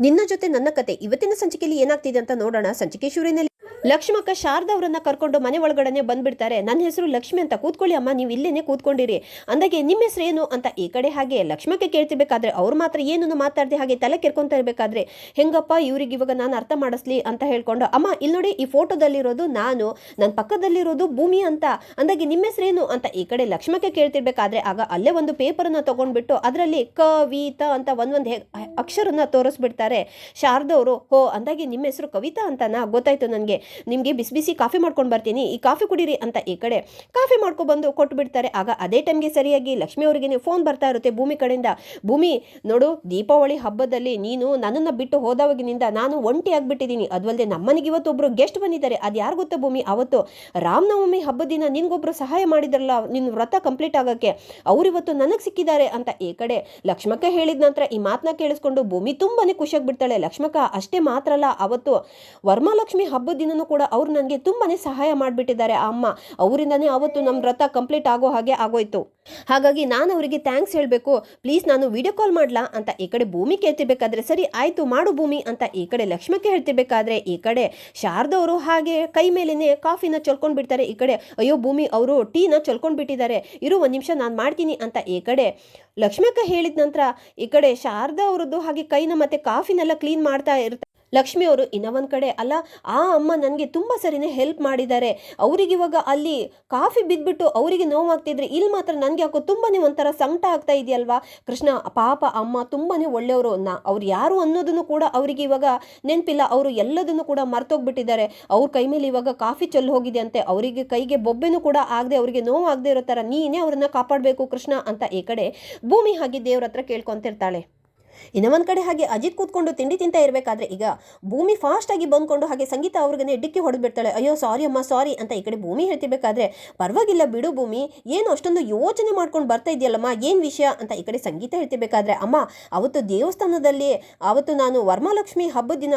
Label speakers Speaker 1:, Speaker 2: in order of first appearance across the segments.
Speaker 1: ನಿನ್ನ ಜೊತೆ ನನ್ನ ಕತೆ. ಇವತ್ತಿನ ಸಂಚಿಕೆಯಲ್ಲಿ ಏನಾಗ್ತಿದೆ ಅಂತ ನೋಡೋಣ. ಸಂಚಿಕೆ ಶೂರಿನಲ್ಲಿ ಲಕ್ಷ್ಮಕ್ಕ ಶಾರದಾ ಅವರನ್ನ ಕರ್ಕೊಂಡು ಮನೆ ಒಳಗಡೆ ಬಂದ್ಬಿಡ್ತಾರೆ. ನನ್ನ ಹೆಸರು ಲಕ್ಷ್ಮಿ ಅಂತ ಕೂತ್ಕೊಳ್ಳಿ ಅಮ್ಮ, ನೀವು ಇಲ್ಲೇನೆ ಕೂತ್ಕೊಂಡಿರಿ. ಅಂದಾಗೆ ನಿಮ್ಮ ಹೆಸರು ಏನು ಅಂತ ಈ ಕಡೆ ಹಾಗೆ ಲಕ್ಷ್ಮಕ್ಕೆ ಕೇಳ್ತಿರ್ಬೇಕಾದ್ರೆ ಅವ್ರು ಮಾತ್ರ ಏನನ್ನು ಮಾತಾಡದೆ ಹಾಗೆ ತಲೆ ಕೆರ್ಕೊಂತ ಇರಬೇಕಾದ್ರೆ ಹೆಂಗಪ್ಪ ಇವ್ರಿಗೆ ಇವಾಗ ನಾನು ಅರ್ಥ ಮಾಡಿಸ್ಲಿ ಅಂತ ಹೇಳ್ಕೊಂಡು, ಅಮ್ಮ ಇಲ್ಲಿ ನೋಡಿ ಈ ಫೋಟೋದಲ್ಲಿರೋದು ನಾನು ನನ್ನ ಪಕ್ಕದಲ್ಲಿರೋದು ಭೂಮಿ ಅಂತ. ಅಂದಾಗೆ ನಿಮ್ಮ ಹೆಸರೇನು ಅಂತ ಈ ಕಡೆ ಲಕ್ಷ್ಮಕ್ಕೆ ಕೇಳ್ತಿರ್ಬೇಕಾದ್ರೆ ಆಗ ಅಲ್ಲೇ ಒಂದು ಪೇಪರನ್ನ ತಗೊಂಡ್ಬಿಟ್ಟು ಅದರಲ್ಲಿ ಕ ಅಂತ ಒಂದೊಂದು ಅಕ್ಷರನ್ನ ತೋರಿಸ್ಬಿಡ್ತಾರೆ. ಶಾರದವರು ಹೋ, ಅಂದಾಗೆ ನಿಮ್ಮ ಹೆಸರು ಕವಿತಾ ಅಂತನಾ? ಗೊತ್ತಾಯ್ತು ನನಗೆ. ನಿಮಗೆ ಬಿಸಿ ಬಿಸಿ ಕಾಫಿ ಮಾಡ್ಕೊಂಡು ಬರ್ತೀನಿ, ಈ ಕಾಫಿ ಕುಡೀರಿ ಅಂತ ಈ ಕಡೆ ಕಾಫಿ ಮಾಡ್ಕೊಬಂದು ಕೊಟ್ಬಿಡ್ತಾರೆ ಆಗ ಅದೇ ಟೈಮ್ಗೆ ಸರಿಯಾಗಿ ಲಕ್ಷ್ಮಿ ಅವರಿಗೆ ಫೋನ್ ಬರ್ತಾ ಇರುತ್ತೆ ಭೂಮಿ ಕಡೆಯಿಂದ. ಭೂಮಿ, ನೋಡು, ದೀಪಾವಳಿ ಹಬ್ಬದಲ್ಲಿ ನೀನು ನನ್ನನ್ನು ಬಿಟ್ಟು ಹೋದವಾಗಿನಿಂದ ನಾನು ಒಂಟಿ ಆಗಿಬಿಟ್ಟಿದ್ದೀನಿ. ಅದಲ್ಲದೆ ನಮ್ಮನೆಗೆ ಒಬ್ಬರು ಗೆಸ್ಟ್ ಬಂದಿದ್ದಾರೆ. ಅದು ಯಾರು ಗೊತ್ತಾ ಭೂಮಿ? ಅವತ್ತು ರಾಮನವಮಿ ಹಬ್ಬದ ದಿನ ನಿನ್ಗೊಬ್ರು ಸಹಾಯ ಮಾಡಿದ್ರಲ್ಲ ನಿನ್ನ ವ್ರತ ಕಂಪ್ಲೀಟ್ ಆಗೋಕ್ಕೆ. ಅವರಿವತ್ತು ನನಗೆ ಸಿಕ್ಕಿದ್ದಾರೆ ಅಂತ ಈ ಕಡೆ ಲಕ್ಷ್ಮಕ್ಕ ಹೇಳಿದ ನಂತರ ಈ ಮಾತನ್ನ ಕೇಳಿಸ್ಕೊಂಡು ಭೂಮಿ ತುಂಬಾನೇ ಖುಷಿಯಾಗ್ಬಿಡ್ತಾಳೆ ಲಕ್ಷ್ಮಕ್ಕ, ಅಷ್ಟೇ ಮಾತ್ರ ಅಲ್ಲ, ಅವತ್ತು ವರ್ಮಾಲಕ್ಷ್ಮಿ ಹಬ್ಬದ ಕೂಡ ಅವ್ರು ನನಗೆ ತುಂಬಾನೇ ಸಹಾಯ ಮಾಡಿಬಿಟ್ಟಿದ್ದಾರೆ ಆ ಅಮ್ಮ. ಅವರಿಂದನೇ ಅವತ್ತು ನಮ್ಮ ವ್ರತ ಕಂಪ್ಲೀಟ್ ಆಗೋ ಹಾಗೆ ಆಗೋಯ್ತು. ಹಾಗಾಗಿ ನಾನು ಅವರಿಗೆ ಥ್ಯಾಂಕ್ಸ್ ಹೇಳಬೇಕು. ಪ್ಲೀಸ್ ನಾನು ವಿಡಿಯೋ ಕಾಲ್ ಮಾಡ್ಲಾ? ಅಂತ ಈ ಕಡೆ ಭೂಮಿ ಕೇಳ್ತಿರ್ಬೇಕಾದ್ರೆ ಸರಿ, ಆಯ್ತು ಮಾಡು ಭೂಮಿ ಅಂತ ಈ ಕಡೆ ಲಕ್ಷ್ಮಕ್ಕೆ ಹೇಳ್ತಿರ್ಬೇಕಾದ್ರೆ ಈ ಕಡೆ ಶಾರದವರು ಹಾಗೆ ಕೈ ಮೇಲೇನೆ ಕಾಫಿನ ಚೊಲ್ಕೊಂಡ್ ಬಿಡ್ತಾರೆ. ಈ ಕಡೆ ಅಯ್ಯೋ ಭೂಮಿ ಅವರು ಟೀನ ಚೊಲ್ಕೊಂಡ್ ಬಿಟ್ಟಿದ್ದಾರೆ. ಇರು ಒಂದು ನಿಮಿಷ ನಾನು ಮಾಡ್ತೀನಿ ಅಂತ ಈ ಕಡೆ ಲಕ್ಷ್ಮಕ್ಕ ಹೇಳಿದ ನಂತರ ಈ ಕಡೆ ಶಾರದಾ ಅವರದ್ದು ಹಾಗೆ ಕೈನ ಮತ್ತೆ ಕಾಫಿನೆಲ್ಲ ಕ್ಲೀನ್ ಮಾಡ್ತಾ ಇರ್ತಾರೆ ಲಕ್ಷ್ಮಿ ಅವರು ಇನ್ನೂ ಕಡೆ, ಅಲ್ಲ, ಆ ಅಮ್ಮ ನನಗೆ ತುಂಬ ಸರಿನೇ ಹೆಲ್ಪ್ ಮಾಡಿದ್ದಾರೆ. ಅವ್ರಿಗೆ ಇವಾಗ ಅಲ್ಲಿ ಕಾಫಿ ಬಿದ್ದುಬಿಟ್ಟು ಅವರಿಗೆ ನೋವಾಗ್ತಿದ್ರೆ ಇಲ್ಲಿ ಮಾತ್ರ ನನಗೆ ಯಾಕೋ ತುಂಬಾ ಒಂಥರ ಸಂಕಟ ಆಗ್ತಾ ಇದೆಯಲ್ವಾ? ಕೃಷ್ಣ, ಪಾಪ ಅಮ್ಮ ತುಂಬಾ ಒಳ್ಳೆಯವರು. ನಾ, ಅವ್ರು ಯಾರು ಅನ್ನೋದನ್ನು ಕೂಡ ಅವರಿಗೆ ಇವಾಗ ನೆನಪಿಲ್ಲ. ಅವರು ಎಲ್ಲದನ್ನು ಕೂಡ ಮರ್ತೋಗ್ಬಿಟ್ಟಿದ್ದಾರೆ. ಅವ್ರ ಕೈ ಮೇಲೆ ಇವಾಗ ಕಾಫಿ ಚೆಲ್ಲು ಹೋಗಿದೆ ಅಂತೆ. ಅವರಿಗೆ ಕೈಗೆ ಬೊಬ್ಬೆನೂ ಕೂಡ ಆಗದೆ ಅವರಿಗೆ ನೋವಾಗದೆ ಇರೋ ಥರ ನೀನೇ ಅವ್ರನ್ನ ಕಾಪಾಡಬೇಕು ಕೃಷ್ಣ ಅಂತ ಈ ಕಡೆ ಭೂಮಿ ಹಾಗೆ ದೇವ್ರ ಹತ್ರ ಕೇಳ್ಕೊಂತಿರ್ತಾಳೆ. ಇನ್ನೂ ಒಂದು ಕಡೆ ಹಾಗೆ ಅಜಿತ್ ಕೂತ್ಕೊಂಡು ತಿಂಡಿ ತಿಂತ ಇರಬೇಕಾದ್ರೆ ಈಗ ಭೂಮಿ ಫಾಸ್ಟ್ ಆಗಿ ಬಂದ್ಕೊಂಡು ಹಾಗೆ ಸಂಗೀತ ಅವ್ರಿಗೆ ಡಿಕ್ಕಿ ಹೊಡೆದ್ಬಿಡ್ತಾಳೆ. ಅಯ್ಯೋ ಸಾರಿ ಅಮ್ಮ ಸಾರಿ ಅಂತ ಈ ಕಡೆ ಭೂಮಿ ಹೇಳ್ತಿರ್ಬೇಕಾದ್ರೆ ಪರವಾಗಿಲ್ಲ ಬಿಡು ಭೂಮಿ, ಏನು ಅಷ್ಟೊಂದು ಯೋಚನೆ ಮಾಡ್ಕೊಂಡು ಬರ್ತಾ ಇದೆಯಲ್ಲಮ್ಮ ಏನು ವಿಷಯ ಅಂತ ಈ ಕಡೆ ಸಂಗೀತ ಹೇಳ್ತಿರ್ಬೇಕಾದ್ರೆ, ಅಮ್ಮ, ಅವತ್ತು ದೇವಸ್ಥಾನದಲ್ಲಿ, ಅವತ್ತು ನಾನು ವರ್ಮಾಲಕ್ಷ್ಮಿ ಹಬ್ಬದ ದಿನ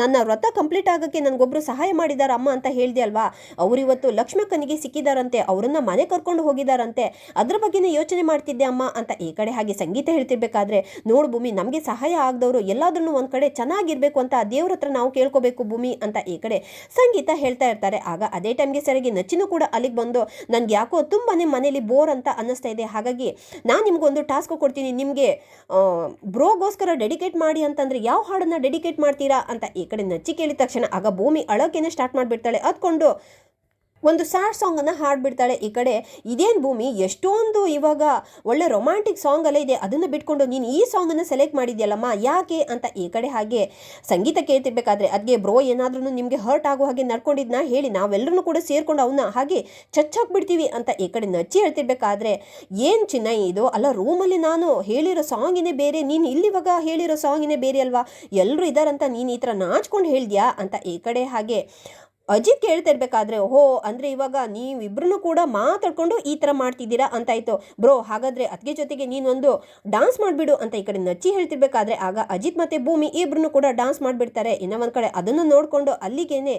Speaker 1: ನನ್ನ ವ್ರತ ಕಂಪ್ಲೀಟ್ ಆಗೋಕ್ಕೆ ನನಗೊಬ್ಬರು ಸಹಾಯ ಮಾಡಿದಾರ ಅಮ್ಮ ಅಂತ ಹೇಳಿದೆ ಅಲ್ವಾ? ಅವರಿವತ್ತು ಲಕ್ಷ್ಮಕ್ಕನಿಗೆ ಸಿಕ್ಕಿದಾರಂತೆ, ಅವರನ್ನ ಮನೆ ಕರ್ಕೊಂಡು ಹೋಗಿದಾರಂತೆ, ಅದ್ರ ಬಗ್ಗೆನೇ ಯೋಚನೆ ಮಾಡ್ತಿದ್ದೆ ಅಮ್ಮ ಅಂತ ಈ ಕಡೆ ಹಾಗೆ ಸಂಗೀತ ಹೇಳ್ತಿರ್ಬೇಕಾದ್ರೆ, ನೋಡು ಭೂಮಿ ನಮಗೆ ಸಹಾಯ ಆಗದವರು ಎಲ್ಲಾದ್ರೂ ಒಂದು ಕಡೆ ಚೆನ್ನಾಗಿರಬೇಕು ಅಂತ ದೇವ್ರ ಹತ್ರ ನಾವು ಕೇಳ್ಕೋಬೇಕು ಭೂಮಿ ಅಂತ ಈ ಕಡೆ ಸಂಗೀತ ಹೇಳ್ತಾ ಇರ್ತಾರೆ. ಆಗ ಅದೇ ಟೈಮ್ಗೆ ಸರಿಯಾಗಿ ನಚ್ಚಿನೂ ಕೂಡ ಅಲ್ಲಿಗೆ ಬಂದು ನನಗೆ ಯಾಕೋ ತುಂಬಾ ಮನೇಲಿ ಬೋರ್ ಅಂತ ಅನ್ನಿಸ್ತಾ ಇದೆ. ಹಾಗಾಗಿ ನಾನು ನಿಮ್ಗೊಂದು ಟಾಸ್ಕ್ ಕೊಡ್ತೀನಿ. ನಿಮಗೆ ಬ್ರೋಗೋಸ್ಕರ ಡೆಡಿಕೇಟ್ ಮಾಡಿ ಅಂತಂದ್ರೆ ಯಾವ ಹಾಡನ್ನ ಡೆಡಿಕೇಟ್ ಮಾಡ್ತೀರಾ ಅಂತ ಈ ಕಡೆ ನಚ್ಚಿ ಕೇಳಿದ ತಕ್ಷಣ ಆಗ ಭೂಮಿ ಅಳೋಕೆನೆ ಸ್ಟಾರ್ಟ್ ಮಾಡಿಬಿಡ್ತಾಳೆ. ಅದ್ಕೊಂಡು ಒಂದು ಸ್ಯಾಡ್ ಸಾಂಗನ್ನು ಹಾಡ್ಬಿಡ್ತಾಳೆ ಈ ಕಡೆ. ಇದೇನು ಭೂಮಿ? ಎಷ್ಟೊಂದು ಇವಾಗ ಒಳ್ಳೆ ರೊಮ್ಯಾಂಟಿಕ್ ಸಾಂಗ್ ಅಲ್ಲೇ ಇದೆ. ಅದನ್ನು ಬಿಟ್ಕೊಂಡು ನೀನು ಈ ಸಾಂಗನ್ನು ಸೆಲೆಕ್ಟ್ ಮಾಡಿದ್ಯಲ್ಲಮ್ಮ? ಯಾಕೆ ಅಂತ ಈ ಕಡೆ ಹಾಗೆ ಸಂಗೀತ ಕೇಳ್ತಿರ್ಬೇಕಾದ್ರೆ ಅದಕ್ಕೆ ಬ್ರೋ ಏನಾದ್ರೂ ನಿಮಗೆ ಹರ್ಟ್ ಆಗೋ ಹಾಗೆ ನಡ್ಕೊಂಡಿದ್ನ ಹೇಳಿ ನಾವೆಲ್ಲರೂ ಕೂಡ ಸೇರ್ಕೊಂಡು ಅವನ್ನ ಹಾಗೆ ಚಚ್ಚಾಕ್ಬಿಡ್ತೀವಿ ಅಂತ ಈ ಕಡೆ ನಚ್ಚಿ ಹೇಳ್ತಿರ್ಬೇಕಾದ್ರೆ ಏನು ಚಿನ್ನ ಇದು? ಅಲ್ಲ ರೂಮಲ್ಲಿ ನಾನು ಹೇಳಿರೋ ಸಾಂಗಿನೇ ಬೇರೆ. ನೀನು ಇಲ್ಲಿವಾಗ ಹೇಳಿರೋ ಸಾಂಗಿನೇ ಬೇರೆ ಅಲ್ವಾ? ಎಲ್ಲರೂ ಇದ್ದಾರಂತ ನೀನು ಈ ಥರ ನಾಚ್ಕೊಂಡು ಹೇಳಿದ್ಯಾ? ಅಂತ ಈ ಕಡೆ ಹಾಗೆ ಅಜಿತ್ ಕೇಳ್ತಾ ಇರ್ಬೇಕಾದ್ರೆ ಓಹೋ, ಅಂದ್ರೆ ಇವಾಗ ನೀವಿಬ್ರು ಕೂಡ ಮಾತಾಡ್ಕೊಂಡು ಈ ಥರ ಮಾಡ್ತಿದ್ದೀರಾ? ಅಂತಾಯ್ತು. ಬ್ರೋ, ಹಾಗಾದ್ರೆ ಅದಕ್ಕೆ ಜೊತೆಗೆ ನೀನೊಂದು ಡಾನ್ಸ್ ಮಾಡಿಬಿಡು ಅಂತ ಈ ಕಡೆ ನಚ್ಚಿ ಹೇಳ್ತಿರ್ಬೇಕಾದ್ರೆ, ಆಗ ಅಜಿತ್ ಮತ್ತೆ ಭೂಮಿ ಇಬ್ರು ಕೂಡ ಡಾನ್ಸ್ ಮಾಡಿಬಿಡ್ತಾರೆ. ಇನ್ನೂ ಕಡೆ ಅದನ್ನು ನೋಡಿಕೊಂಡು ಅಲ್ಲಿಗೇನೆ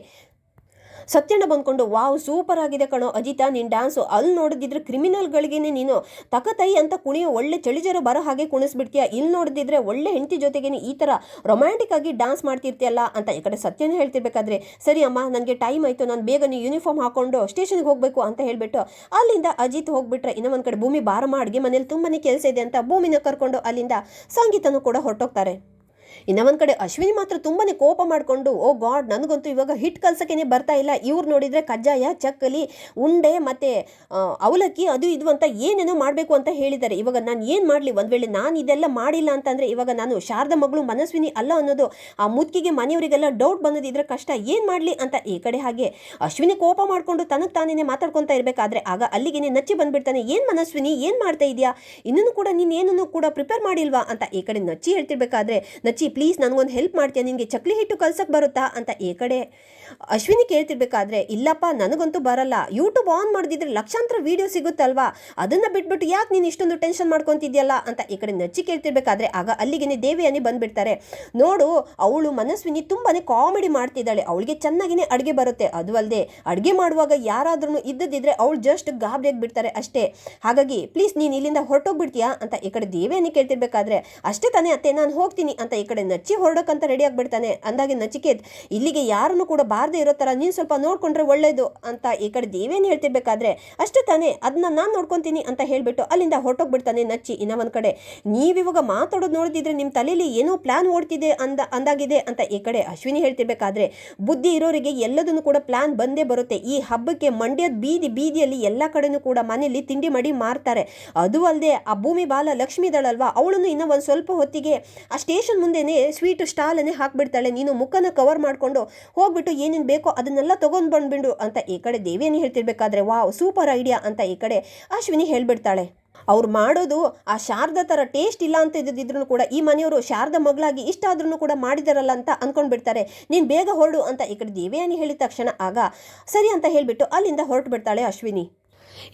Speaker 1: ಸತ್ಯಣ್ಣ ಬಂದ್ಕೊಂಡು, ವಾವ್, ಸೂಪರ್ ಆಗಿದೆ ಕಣೋ ಅಜಿತಾ ನಿನ್ನ ಡ್ಯಾನ್ಸು. ಅಲ್ಲಿ ನೋಡಿದ್ರೆ ಕ್ರಿಮಿನಲ್ಗಳಿಗೇನೆ ನೀನು. ತಕತೈ ಅಂತ ಕುಣಿಯೋ ಒಳ್ಳೆ ಚಳಿಜರು ಬರೋ ಹಾಗೆ ಕುಣಿಸ್ಬಿಡ್ತೀಯ? ಇಲ್ಲಿ ನೋಡಿದ್ರೆ ಒಳ್ಳೆ ಹೆಂಡತಿ ಜೊತೆಗೇನೆ ಈ ಥರ ರೊಮ್ಯಾಂಟಿಕ್ ಆಗಿ ಡಾನ್ಸ್ ಮಾಡ್ತಿರ್ತೀಯಲ್ಲ? ಅಂತ ಈ ಕಡೆ ಸತ್ಯನೇ ಹೇಳ್ತಿರ್ಬೇಕಾದ್ರೆ, ಸರಿ ಅಮ್ಮ, ನನಗೆ ಟೈಮ್ ಆಯಿತು. ನಾನು ಬೇಗ ನೀವು ಯೂನಿಫಾರ್ಮ್ ಹಾಕೊಂಡು ಸ್ಟೇಷನ್ಗೆ ಹೋಗಬೇಕು ಅಂತ ಹೇಳಿಬಿಟ್ಟು ಅಲ್ಲಿಂದ ಅಜಿತ್ ಹೋಗ್ಬಿಟ್ರೆ ಇನ್ನೂ ಒಂದು ಕಡೆ ಭೂಮಿ ಬಾರಮ್ಮ ಅಡುಗೆ ಮನೇಲಿ ತುಂಬನೇ ಕೆಲಸ ಇದೆ ಅಂತ ಭೂಮಿನ ಕರ್ಕೊಂಡು ಅಲ್ಲಿಂದ ಸಂಗೀತನೂ ಕೂಡ ಹೊರಟೋಗ್ತಾರೆ. ಇನ್ನ ಒಂದ್ ಕಡೆ ಅಶ್ವಿನಿ ಮಾತ್ರ ತುಂಬಾನೇ ಕೋಪ ಮಾಡ್ಕೊಂಡು, ಓ ಗಾಡ್, ನನಗಂತೂ ಇವಾಗ ಹಿಟ್ ಕಲ್ಸೋಕ್ಕೇನೆ ಬರ್ತಾ ಇಲ್ಲ. ಇವ್ರು ನೋಡಿದ್ರೆ ಕಜ್ಜಾಯ, ಚಕ್ಕಲಿ, ಉಂಡೆ ಮತ್ತೆ ಅವಲಕ್ಕಿ ಅದು ಇದು ಅಂತ ಏನೇನೋ ಮಾಡಬೇಕು ಅಂತ ಹೇಳಿದ್ದಾರೆ. ಇವಾಗ ನಾನು ಏನು ಮಾಡಲಿ? ಒಂದು ವೇಳೆ ನಾನು ಇದೆಲ್ಲ ಮಾಡಿಲ್ಲ ಅಂತಂದರೆ ಇವಾಗ ನಾನು ಶಾರದ ಮಗಳು ಮನಸ್ವಿನಿ ಅಲ್ಲ ಅನ್ನೋದು ಆ ಮುದ್ಕಿಗೆ ಮನೆಯವರಿಗೆಲ್ಲ ಡೌಟ್ ಬಂದದಿದ್ರೆ ಕಷ್ಟ. ಏನು ಮಾಡಲಿ? ಅಂತ ಈ ಕಡೆ ಹಾಗೆ ಅಶ್ವಿನಿ ಕೋಪ ಮಾಡ್ಕೊಂಡು ತನಗೆ ತಾನೇ ಮಾತಾಡ್ಕೊತಾ ಇರಬೇಕಾದ್ರೆ ಆಗ ಅಲ್ಲಿಗೆನೆ ನಚ್ಚಿ ಬಂದ್ಬಿಡ್ತಾನೆ. ಏನು ಮನಸ್ವಿನಿ, ಏನು ಮಾಡ್ತಾ ಇದೆಯಾ? ಇನ್ನೂ ಕೂಡ ನೀನು ಏನನ್ನು ಕೂಡ ಪ್ರಿಪೇರ್ ಮಾಡಿಲ್ವಾ? ಅಂತ ಈ ಕಡೆ ನಚ್ಚಿ ಹೇಳ್ತಿರ್ಬೇಕಾದ್ರೆ, ನಚ್ಚಿ ಪ್ಲೀಸ್ ನನಗೊಂದು ಹೆಲ್ಪ್ ಮಾಡ್ತೀಯಾ, ನಿನಗೆ ಚಕ್ಲಿ ಹಿಟ್ಟು ಕಲ್ಸಕ್ಕೆ ಬರುತ್ತಾ ಅಂತ ಈ ಕಡೆ ಅಶ್ವಿನಿ ಕೇಳ್ತಿರ್ಬೇಕಾದ್ರೆ, ಇಲ್ಲಪ್ಪ, ನನಗಂತೂ ಬರಲ್ಲ. ಯೂಟ್ಯೂಬ್ ಆನ್ ಮಾಡಿದ್ರೆ ಲಕ್ಷಾಂತರ ವಿಡಿಯೋ ಸಿಗುತ್ತಲ್ವಾ? ಅದನ್ನ ಬಿಟ್ಬಿಟ್ಟು ಯಾಕೆ ನೀನು ಇಷ್ಟೊಂದು ಟೆನ್ಷನ್ ಮಾಡ್ಕೊತಿದ್ಯಲ್ಲ ಅಂತ ಈ ಕಡೆ ನಚ್ಚಿ ಕೇಳ್ತಿರ್ಬೇಕಾದ್ರೆ, ಆಗ ಅಲ್ಲಿಗೆನೆ ದೇವಿಯನ್ನು ಬಂದ್ಬಿಡ್ತಾರೆ. ನೋಡು, ಅವಳು ಮನಸ್ವಿನಿ ತುಂಬಾನೇ ಕಾಮಿಡಿ ಮಾಡ್ತಿದ್ದಾಳೆ. ಅವಳಿಗೆ ಚೆನ್ನಾಗಿನೇ ಅಡುಗೆ ಬರುತ್ತೆ. ಅದು ಅಲ್ಲದೆ ಅಡುಗೆ ಮಾಡುವಾಗ ಯಾರಾದ್ರೂ ಇದ್ದದಿದ್ರೆ ಅವಳು ಜಸ್ಟ್ ಗಾಬರಿಯಾಗಿ ಬಿಡ್ತಾರೆ ಅಷ್ಟೇ. ಹಾಗಾಗಿ ಪ್ಲೀಸ್ ನೀನು ಇಲ್ಲಿಂದ ಹೊರಟೋಗ್ಬಿಡ್ತೀಯಾ ಅಂತ ಈ ಕಡೆ ದೇವಿಯನಿ ಕೇಳ್ತಿರ್ಬೇಕಾದ್ರೆ, ಅಷ್ಟೇ ತಾನೇ ಅತ್ತೆ, ನಾನು ಹೋಗ್ತೀನಿ ಅಂತ ಈ ಕಡೆ ನಚ್ಚಿ ಹೊರಡಕ್ಕಂತ ರೆಡಿ ಆಗಿಬಿಡ್ತಾನೆ. ಅಂದಾಗೆ ನಚಿಕೇತ್, ಇಲ್ಲಿಗೆ ಯಾರನ್ನು ಕೂಡ ಬಾರದೆ ಇರೋ ಥರ ನೀನು ಸ್ವಲ್ಪ ನೋಡ್ಕೊಂಡ್ರೆ ಒಳ್ಳೇದು ಅಂತ ಈ ಕಡೆ ದೇವೇನು ಹೇಳ್ತಿರ್ಬೇಕಾದ್ರೆ, ಅಷ್ಟೇ ತಾನೇ ಅದನ್ನ ನಾನು ನೋಡ್ಕೊತೀನಿ ಅಂತ ಹೇಳಿಬಿಟ್ಟು ಅಲ್ಲಿಂದ ಹೊರಟೋಗ್ಬಿಡ್ತಾನೆ ನಚ್ಚಿ ಇನ್ನ ಒಂದು ಕಡೆ. ನೀವಿವಾಗ ಮಾತಾಡೋದು ನೋಡಿದ್ರೆ ನಿಮ್ಮ ತಲೆಯಲ್ಲಿ ಏನೋ ಪ್ಲಾನ್ ಓಡ್ತಿದೆ ಅಂದ, ಅಂದಾಗಿದೆ ಅಂತ ಈ ಕಡೆ ಅಶ್ವಿನಿ ಹೇಳ್ತಿರ್ಬೇಕಾದ್ರೆ, ಬುದ್ಧಿ ಇರೋರಿಗೆ ಎಲ್ಲದನ್ನು ಕೂಡ ಪ್ಲಾನ್ ಬಂದೇ ಬರುತ್ತೆ. ಈ ಹಬ್ಬಕ್ಕೆ ಮಂಡ್ಯದ ಬೀದಿ ಬೀದಿಯಲ್ಲಿ ಎಲ್ಲ ಕಡೆನೂ ಕೂಡ ಮನೆಯಲ್ಲಿ ತಿಂಡಿ ಮಾಡಿ ಮಾರ್ತಾರೆ. ಅದು ಅಲ್ಲದೆ ಆ ಭೂಮಿ ಬಾಲ ಲಕ್ಷ್ಮೀದಳಲ್ವಾ ಅವಳನ್ನು ಇನ್ನೂ ಒಂದು ಸ್ವಲ್ಪ ಹೊತ್ತಿಗೆ ಆ ಸ್ಟೇಷನ್ ಮುಂದೆನೇ ಸ್ವೀಟ್ ಸ್ಟಾಲನ್ನೇ ಹಾಕ್ಬಿಡ್ತಾಳೆ. ನೀನು ಮುಖನ ಕವರ್ ಮಾಡಿಕೊಂಡು ಹೋಗ್ಬಿಟ್ಟು ಏನೇನು ಬೇಕೋ ಅದನ್ನೆಲ್ಲ ತೊಗೊಂಡು ಬಂದ್ಬಿಡು ಅಂತ ಈ ಕಡೆ ದೇವಿಯನ್ನು ಹೇಳ್ತಿರ್ಬೇಕಾದ್ರೆ, ವಾವ್ ಸೂಪರ್ ಐಡಿಯಾ ಅಂತ ಈ ಕಡೆ ಅಶ್ವಿನಿ ಹೇಳ್ಬಿಡ್ತಾಳೆ. ಅವ್ರು ಮಾಡೋದು ಆ ಶಾರದಾ ಥರ ಟೇಸ್ಟ್ ಇಲ್ಲ ಅಂತ ಇದ್ದಿದ್ರು ಕೂಡ ಈ ಮನೆಯವರು ಶಾರದ ಮಗಳಾಗಿ ಇಷ್ಟ ಆದ್ರೂ ಕೂಡ ಮಾಡಿದಾರಲ್ಲ ಅಂತ ಅಂದ್ಕೊಂಡ್ಬಿಡ್ತಾರೆ ನೀನು ಬೇಗ ಹೊರಡು ಅಂತ ಈ ಕಡೆ ದೇವಯಾನಿ ಹೇಳಿದ ತಕ್ಷಣ ಆಗ ಸರಿ ಅಂತ ಹೇಳಿಬಿಟ್ಟು ಅಲ್ಲಿಂದ ಹೊರಟು ಬಿಡ್ತಾಳೆ ಅಶ್ವಿನಿ.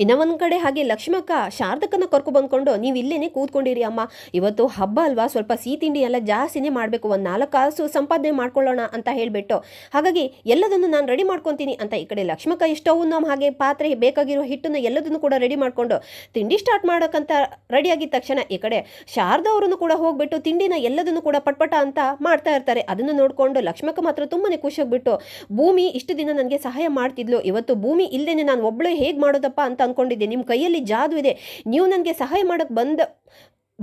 Speaker 1: ಇನ್ನ ಒಂದು ಕಡೆ ಹಾಗೆ ಲಕ್ಷ್ಮಕ್ಕ ಶಾರದಕ್ಕನ ಕರ್ಕೊ ಬಂದ್ಕೊಂಡು ನೀವು ಇಲ್ಲೇನೆ ಕೂತ್ಕೊಂಡಿರಿ ಅಮ್ಮ. ಇವತ್ತು ಹಬ್ಬ ಅಲ್ವಾ? ಸ್ವಲ್ಪ ಸಿಹಿ ತಿಂಡಿ ಎಲ್ಲ ಜಾಸ್ತಿನೇ ಮಾಡಬೇಕು. ಒಂದು ನಾಲ್ಕು ಕಾಸು ಸಂಪಾದನೆ ಮಾಡ್ಕೊಳ್ಳೋಣ ಅಂತ ಹೇಳಿಬಿಟ್ಟು. ಹಾಗಾಗಿ ಎಲ್ಲದನ್ನು ನಾನು ರೆಡಿ ಮಾಡ್ಕೊತೀನಿ ಅಂತ ಈ ಕಡೆ ಲಕ್ಷ್ಮಕ್ಕ ಇಷ್ಟವನ್ನು ಹಾಗೆ ಪಾತ್ರೆ ಬೇಕಾಗಿರೋ ಹಿಟ್ಟನ್ನು ಎಲ್ಲದನ್ನು ಕೂಡ ರೆಡಿ ಮಾಡಿಕೊಂಡು ತಿಂಡಿ ಸ್ಟಾರ್ಟ್ ಮಾಡೋಕ್ಕಂತ ರೆಡಿ ತಕ್ಷಣ ಈ ಕಡೆ ಶಾರದಾ ಅವರನ್ನು ಕೂಡ ಹೋಗ್ಬಿಟ್ಟು ತಿಂಡಿನ ಎಲ್ಲದನ್ನು ಕೂಡ ಪಟ್ಪಟ ಅಂತ ಮಾಡ್ತಾ ಇರ್ತಾರೆ. ಅದನ್ನು ನೋಡಿಕೊಂಡು ಲಕ್ಷ್ಮಕ್ಕ ಮಾತ್ರ ತುಂಬಾನೇ ಖುಷಿಯಾಗ್ಬಿಟ್ಟು, ಭೂಮಿ ಇಷ್ಟು ದಿನ ನನಗೆ ಸಹಾಯ ಮಾಡ್ತಿದ್ಲು. ಇವತ್ತು ಭೂಮಿ ಇಲ್ಲದೇನೆ ನಾನು ಒಬ್ಬಳೇ ಹೇಗೆ ಮಾಡೋದಪ್ಪ? ಅಂತ ಅನ್ಕೊಂಡಿದ್ದೆ. ನಿಮ್ಮ ಕೈಯಲ್ಲಿ ಜಾದು ಇದೆ. ನೀವು ನನಗೆ ಸಹಾಯ ಮಾಡೋಕ್ಕೆ ಬಂದ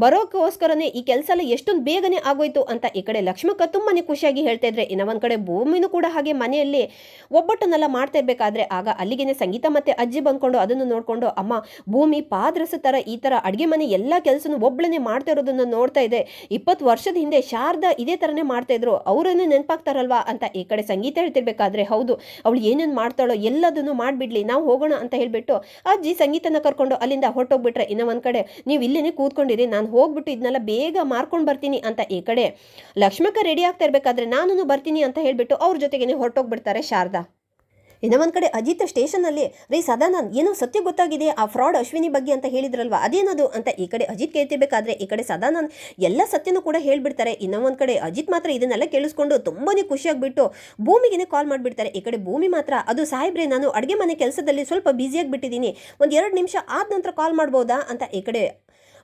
Speaker 1: ಬರೋಕ್ಕೋಸ್ಕರನೇ ಈ ಕೆಲಸ ಎಲ್ಲ ಎಷ್ಟೊಂದು ಬೇಗನೆ ಆಗೋಯ್ತು ಅಂತ ಈ ಕಡೆ ಲಕ್ಷ್ಮಕ್ಕ ತುಂಬಾನೇ ಖುಷಿಯಾಗಿ ಹೇಳ್ತಾ ಇದ್ರೆ. ಇನ್ನ ಒಂದು ಕಡೆ ಭೂಮಿನೂ ಕೂಡ ಹಾಗೆ ಮನೆಯಲ್ಲಿ ಒಬ್ಬಟ್ಟನ್ನೆಲ್ಲ ಮಾಡ್ತಾ ಇರಬೇಕಾದ್ರೆ ಆಗ ಅಲ್ಲಿಗೆ ಸಂಗೀತ ಮತ್ತೆ ಅಜ್ಜಿ ಬಂದ್ಕೊಂಡು ಅದನ್ನು ನೋಡ್ಕೊಂಡು, ಅಮ್ಮ, ಭೂಮಿ ಪಾದ್ರಸ ಥರ ಈ ಥರ ಅಡುಗೆ ಮನೆ ಎಲ್ಲ ಕೆಲಸನೂ ಒಬ್ಳನ್ನೇ ಮಾಡ್ತಾ ಇರೋದನ್ನು ನೋಡ್ತಾ ಇದೆ ಇಪ್ಪತ್ತು ವರ್ಷದ ಹಿಂದೆ ಶಾರದಾ ಇದೇ ಥರನೇ ಮಾಡ್ತಾ ಇದ್ರು. ಅವರನ್ನೇ ನೆನಪಾಗ್ತಾರಲ್ವಾ? ಅಂತ ಈ ಕಡೆ ಸಂಗೀತ ಹೇಳ್ತಿರ್ಬೇಕಾದ್ರೆ, ಹೌದು, ಅವಳು ಏನೇನು ಮಾಡ್ತಾಳೋ ಎಲ್ಲದನ್ನು ಮಾಡಿಬಿಡ್ಲಿ, ನಾವು ಹೋಗೋಣ ಅಂತ ಹೇಳ್ಬಿಟ್ಟು ಅಜ್ಜಿ ಸಂಗೀತನ ಕರ್ಕೊಂಡು ಅಲ್ಲಿಂದ ಹೊರಟೋಗ್ಬಿಟ್ರೆ. ಇನ್ನ ಒಂದು ಕಡೆ ನೀವು ಇಲ್ಲೇನೆ ಕೂತ್ಕೊಂಡಿರಿ, ನಾನು ಹೋಗ್ಬಿಟ್ಟು ಇದನ್ನೆಲ್ಲ ಬೇಗ ಮಾರ್ಕೊಂಡು ಬರ್ತೀನಿ ಅಂತ ಈ ಕಡೆ ಲಕ್ಷ್ಮಕ್ಕ ರೆಡಿ ಆಗ್ತಾ ಇರಬೇಕಾದ್ರೆ ನಾನು ಬರ್ತೀನಿ ಅಂತ ಹೇಳಿಬಿಟ್ಟು ಅವ್ರ ಜೊತೆಗೇನೆ ಹೊರಟೋಗ್ಬಿಡ್ತಾರೆ ಶಾರದಾ. ಇನ್ನ ಒಂದು ಕಡೆ ಅಜಿತ್ ಸ್ಟೇಷನಲ್ಲಿ ರೀ ಸದಾನಂದ್, ಏನೋ ಸತ್ಯ ಗೊತ್ತಾಗಿದೆ, ಆ ಫ್ರಾಡ್ ಅಶ್ವಿನಿ ಬಗ್ಗೆ ಅಂತ ಹೇಳಿದ್ರಲ್ವಾ, ಅದೇನದು ಅಂತ ಈ ಕಡೆ ಅಜಿತ್ ಕೇಳ್ತಿರ್ಬೇಕಾದ್ರೆ ಈ ಕಡೆ ಸದಾನಂದ್ ಎಲ್ಲ ಸತ್ಯನೂ ಕೂಡ ಹೇಳ್ಬಿಡ್ತಾರೆ. ಇನ್ನೊಂದು ಕಡೆ ಅಜಿತ್ ಮಾತ್ರ ಇದನ್ನೆಲ್ಲ ಕೇಳಿಸ್ಕೊಂಡು ತುಂಬಾ ಖುಷಿಯಾಗಿಬಿಟ್ಟು ಭೂಮಿಗೆ ಕಾಲ್ ಮಾಡಿಬಿಡ್ತಾರೆ. ಈ ಕಡೆ ಭೂಮಿ ಮಾತ್ರ, ಅದು ಸಾಹೇಬ್ರೆ, ನಾನು ಅಡುಗೆ ಮನೆ ಕೆಲಸದಲ್ಲಿ ಸ್ವಲ್ಪ ಬ್ಯುಸಿಯಾಗಿ ಬಿಟ್ಟಿದ್ದೀನಿ ಒಂದು ಎರಡು ನಿಮಿಷ ಆದ ನಂತರ ಕಾಲ್ ಮಾಡ್ಬೋದಾ ಅಂತ ಈ ಕಡೆ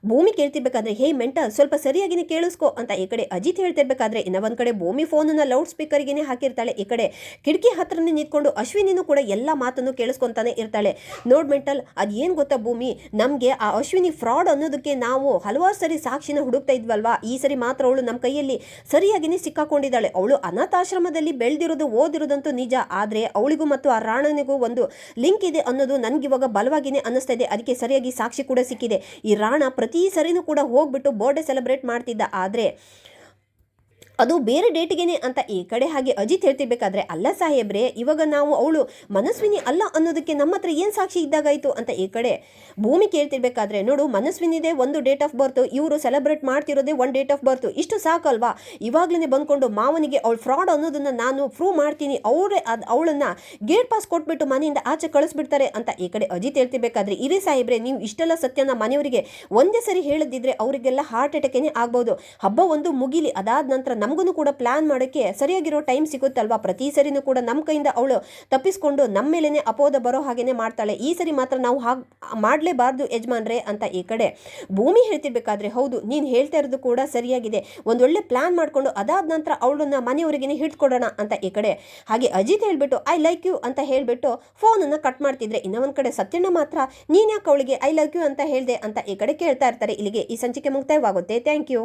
Speaker 1: ಭೂಮಿ ಕೇಳ್ತಿರ್ಬೇಕಾದ್ರೆ, ಹೇ ಮೆಂಟಲ್ ಸ್ವಲ್ಪ ಸರಿಯಾಗಿನೇ ಕೇಳಿಸ್ಕೊ ಅಂತ ಈ ಕಡೆ ಅಜಿತ್ ಹೇಳ್ತಿರ್ಬೇಕಾದ್ರೆ ಇನ್ನ ಒಂದ್ ಕಡೆ ಭೂಮಿ ಫೋನನ್ನ ಲೌಡ್ ಸ್ಪೀಕರ್ಗೇನೆ ಹಾಕಿರ್ತಾಳೆ. ಈ ಕಡೆ ಕಿಟಕಿ ಹತ್ರನೇ ನಿಂತ್ಕೊಂಡು ಅಶ್ವಿನಿನೂ ಕೂಡ ಎಲ್ಲ ಮಾತನ್ನು ಕೇಳಿಸ್ಕೊಂತಾನೆ ಇರ್ತಾಳೆ. ನೋಡ್ ಮೆಂಟಲ್ ಅದ್ ಏನ್ ಗೊತ್ತಾ ಭೂಮಿ? ನಮಗೆ ಆ ಅಶ್ವಿನಿ ಫ್ರಾಡ್ ಅನ್ನೋದಕ್ಕೆ ನಾವು ಹಲವಾರು ಸರಿ ಸಾಕ್ಷಿನ ಹುಡುಕ್ತಾ ಇದ್ವಲ್ವಾ? ಈ ಸರಿ ಮಾತ್ರ ಅವಳು ನಮ್ಮ ಕೈಯಲ್ಲಿ ಸರಿಯಾಗಿನೇ ಸಿಕ್ಕಾಕೊಂಡಿದ್ದಾಳೆ. ಅವಳು ಅನಾಥಾಶ್ರಮದಲ್ಲಿ ಬೆಳೆದಿರೋದು, ಓದಿರೋದಂತೂ ನಿಜ. ಆದ್ರೆ ಅವಳಿಗೂ ಮತ್ತು ಆ ರಾಣನಿಗೂ ಒಂದು ಲಿಂಕ್ ಇದೆ ಅನ್ನೋದು ನನಗಿವಾಗ ಬಲವಾಗಿನೇ ಅನ್ನಿಸ್ತಾ ಇದೆ. ಅದಕ್ಕೆ ಸರಿಯಾಗಿ ಸಾಕ್ಷಿ ಕೂಡ ಸಿಕ್ಕಿದೆ. ಈ ರಾಣ ಪ್ರತಿ ಸರಿನೂ ಕೂಡ ಹೋಗ್ಬಿಟ್ಟು ಬರ್ಡೇ ಸೆಲೆಬ್ರೇಟ್ ಮಾಡ್ತಿದ್ದ. ಆದರೆ ಅದು ಬೇರೆ ಡೇಟ್ಗೇನೆ ಅಂತ ಈ ಕಡೆ ಹಾಗೆ ಅಜಿತ್ ಹೇಳ್ತಿರ್ಬೇಕಾದ್ರೆ, ಅಲ್ಲ ಸಾಹೇಬ್ರೆ, ಇವಾಗ ನಾವು ಅವಳು ಮನಸ್ವಿನಿ ಅಲ್ಲ ಅನ್ನೋದಕ್ಕೆ ನಮ್ಮ ಹತ್ರ ಏನು ಸಾಕ್ಷಿ ಇದ್ದಾಗಾಯ್ತು? ಅಂತ ಈ ಕಡೆ ಭೂಮಿ ಕೇಳ್ತಿರ್ಬೇಕಾದ್ರೆ, ನೋಡು, ಮನಸ್ವಿನಿದೆ ಒಂದು ಡೇಟ್ ಆಫ್ ಬರ್ತ್ ಇವರು ಸೆಲೆಬ್ರೇಟ್ ಮಾಡ್ತಿರೋದೇ ಒನ್ ಡೇಟ್ ಆಫ್ ಬರ್ತ್ ಇಷ್ಟು ಸಾಕಲ್ವಾ? ಇವಾಗಲೇ ಬಂದ್ಕೊಂಡು ಮಾವನಿಗೆ ಅವಳು ಫ್ರಾಡ್ ಅನ್ನೋದನ್ನ ನಾನು ಪ್ರೂವ್ ಮಾಡ್ತೀನಿ. ಅವರೇ ಅದು ಅವಳನ್ನ ಗೇಟ್ ಪಾಸ್ ಕೊಟ್ಬಿಟ್ಟು ಮನೆಯಿಂದ ಆಚೆ ಕಳಿಸ್ಬಿಡ್ತಾರೆ. ಅಂತ ಈ ಕಡೆ ಅಜಿತ್ ಹೇಳ್ತಿರ್ಬೇಕಾದ್ರೆ, ಇರೇ ಸಾಹೇಬ್ರೆ, ನೀವು ಇಷ್ಟೆಲ್ಲ ಸತ್ಯನ ಮನೆಯವರಿಗೆ ಒಂದೇ ಸರಿ ಹೇಳದಿದ್ರೆ ಅವರಿಗೆಲ್ಲ ಹಾರ್ಟ್ ಅಟ್ಯಾಕೇನೆ ಆಗ್ಬೋದು. ಹಬ್ಬ ಒಂದು ಮುಗಿಲಿ, ಅದಾದ ನಂತರ ನಮಗೂ ಕೂಡ ಪ್ಲಾನ್ ಮಾಡೋಕ್ಕೆ ಸರಿಯಾಗಿರೋ ಟೈಮ್ ಸಿಗುತ್ತಲ್ವಾ? ಪ್ರತಿ ಸರಿನೂ ಕೂಡ ನಮ್ಮ ಕೈಯಿಂದ ಅವಳು ತಪ್ಪಿಸ್ಕೊಂಡು ನಮ್ಮ ಮೇಲೇ ಅಪೋದ ಬರೋ ಹಾಗೇನೆ ಮಾಡ್ತಾಳೆ. ಈ ಸರಿ ಮಾತ್ರ ನಾವು ಹಾಗೆ ಮಾಡಲೇಬಾರ್ದು ಯಜಮಾನ್ರೆ ಅಂತ ಈ ಕಡೆ ಭೂಮಿ ಹೇಳ್ತಿರ್ಬೇಕಾದ್ರೆ ಹೌದು, ನೀನು ಹೇಳ್ತಾ ಇರೋದು ಕೂಡ ಸರಿಯಾಗಿದೆ. ಒಂದೊಳ್ಳೆ ಪ್ಲಾನ್ ಮಾಡಿಕೊಂಡು ಅದಾದ ನಂತರ ಅವಳನ್ನ ಮನೆಯವರಿಗೇನೆ ಹಿಡ್ಕೊಡೋಣ ಅಂತ ಈ ಕಡೆ. ಹಾಗೆ ಅಜಿತ್ ಹೇಳ್ಬಿಟ್ಟು ಐ ಲೈಕ್ ಯು ಅಂತ ಹೇಳಿಬಿಟ್ಟು ಫೋನನ್ನು ಕಟ್ ಮಾಡ್ತಿದ್ರೆ ಇನ್ನೊಂದು ಕಡೆ ಸತ್ಯಣ್ಣ ಮಾತ್ರ, ನೀನು ಯಾಕೆ ಅವಳಿಗೆ ಐ ಲೈಕ್ ಯು ಅಂತ ಹೇಳಿದೆ ಅಂತ ಈ ಕಡೆ ಕೇಳ್ತಾ ಇರ್ತಾರೆ. ಇಲ್ಲಿಗೆ ಈ ಸಂಚಿಕೆ ಮುಕ್ತಾಯವಾಗುತ್ತೆ. Thank you